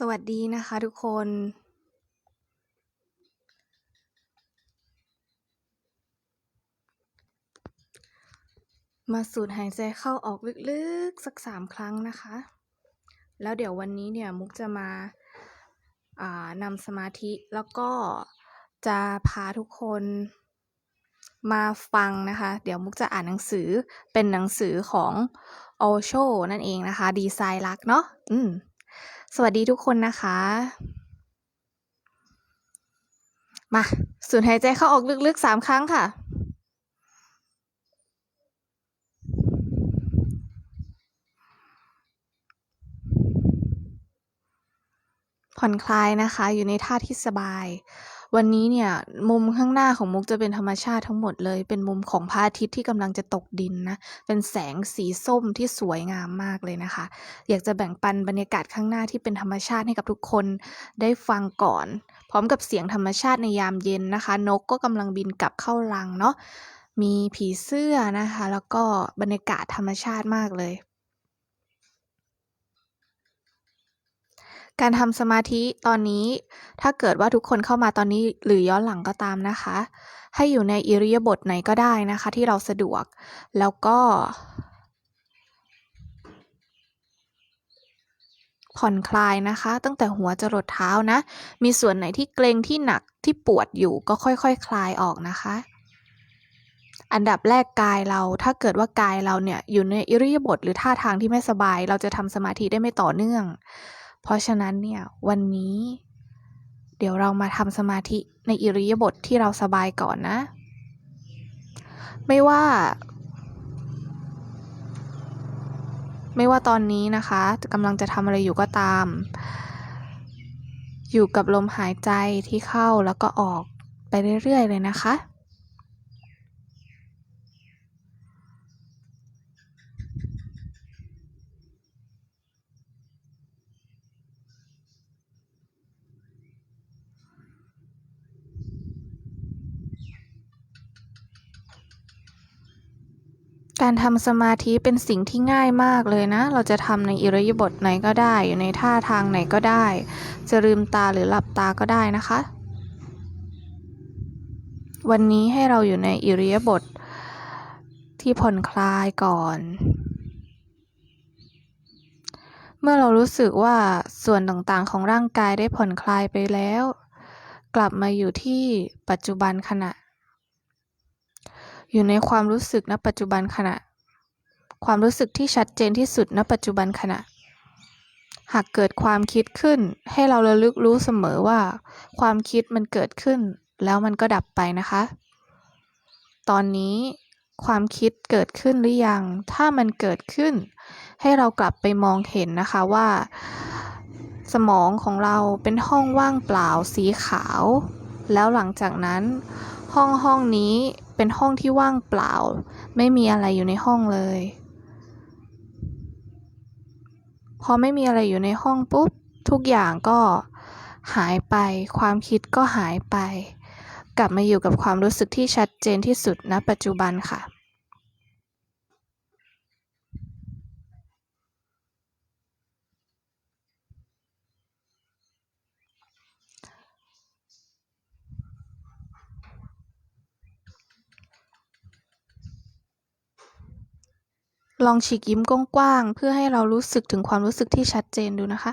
สวัสดีนะคะทุกคน มาสูดหายใจเข้าออกลึกๆ สักสามครั้งนะคะ แล้วเดี๋ยววันนี้เนี่ยมุกจะมาอ่านำสมาธิแล้วก็จะพาทุกคนมาฟังนะคะ เดี๋ยวมุกจะอ่านหนังสือเป็นหนังสือของโอโชนั่นเองนะคะ ดีไซน์รักเนาะอืม สวัสดีทุกคนนะคะ มา สูดหายใจเข้าออกลึกๆสามครั้งค่ะ ผ่อนคลายนะคะ อยู่ในท่าที่สบาย วันนี้เนี่ยมุมข้างหน้าของมุกจะเป็นธรรมชาติทั้งหมดเลย เป็นมุมของพระอาทิตย์ที่กำลังจะตกดินนะ เป็นแสงสีส้มที่สวยงามมากเลยนะคะ อยากจะแบ่งปันบรรยากาศข้างหน้าที่เป็นธรรมชาติให้กับทุกคนได้ฟังก่อน พร้อมกับเสียงธรรมชาติในยามเย็นนะคะ นกก็กำลังบินกลับเข้ารังเนาะมีผีเสื้อนะคะ แล้วก็บรรยากาศธรรมชาติมากเลย การทำสมาธิตอนนี้ ถ้าเกิดว่าทุกคนเข้ามาตอนนี้หรือย้อนหลังก็ตามนะคะ ให้อยู่ในอิริยาบถไหนก็ได้นะคะ ที่เราสะดวก แล้วก็ผ่อนคลายนะคะ ตั้งแต่หัวจรดเท้านะ มีส่วนไหนที่เกร็งที่หนักที่ปวดอยู่ก็ค่อยๆคคลายออกนะคะ อันดับแรกกายเราถ้าเกิดว่ากายเราเนี่ยอยู่ในอิริยาบถหรือท่าทางที่ไม่สบาย เราจะทำสมาธิได้ไม่ต่อเนื่อง เพราะฉะนั้นเนี่ยวันนี้ เดี๋ยวเรามาทำสมาธิในอิริยาบถทที่เราสบายก่อนนะ ไม่ว่า ไม่ว่าตอนนี้นะคะกำลังจะทำอะไรอยู่ก็ตาม อยู่กับลมหายใจที่เข้าแล้วก็ออกไปเรื่อยๆเลยนะคะ การทำสมาธิเป็นสิ่งที่ง่ายมากเลยนะ เราจะทำในอิริยาบถไหนก็ได้ อยู่ในท่าทางไหนก็ได้ จะลืมตาหรือหลับตาก็ได้นะคะ วันนี้ให้เราอยู่ในอิริยาบถที่ผ่อนคลายก่อน เมื่อเรารู้สึกว่าส่วนต่างๆของร่างกายได้ผ่อนคลายไปแล้ว กลับมาอยู่ที่ปัจจุบันขณะ อยู่ในความรู้สึกณปัจจุบันขณะ ความรู้สึกที่ชัดเจนที่สุดณปัจจุบันขณะ หากเกิดความคิดขึ้น ให้เราระลึกรู้เสมอว่า ความคิดมันเกิดขึ้น แล้วมันก็ดับไปนะคะ ตอนนี้ความคิดเกิดขึ้นหรือยัง ถ้ามันเกิดขึ้น ให้เรากลับไปมองเห็นนะคะว่า สมองของเราเป็นห้องว่างเปล่าสีขาว แล้วหลังจากนั้น ห้องห้องนี้ เป็นห้องที่ว่างเปล่า ไม่มีอะไรอยู่ในห้องเลย พอไม่มีอะไรอยู่ในห้องปุ๊บ ทุกอย่างก็หายไป ความคิดก็หายไป กลับมาอยู่กับความรู้สึกที่ชัดเจนที่สุดณปัจจุบันค่ะ ลองฉีกยิ้มกว้างๆเพื่อให้เรารู้สึกถึงความรู้สึกที่ชัดเจนดูนะคะ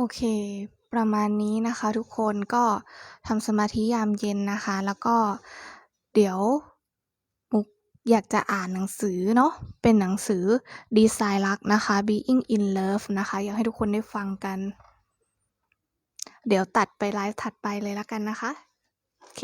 โอเค ประมาณนี้นะคะทุกคนก็ทำสมาธิยามเย็นนะคะ แล้วก็เดี๋ยวมุกอยากจะอ่านหนังสือเนาะเป็นหนังสือดีไซน์รักนะคะ Being in Love นะคะ อยากให้ทุกคนได้ฟังกัน เดี๋ยวตัดไปไลฟ์ถัดไปเลยละกันนะคะ โอเค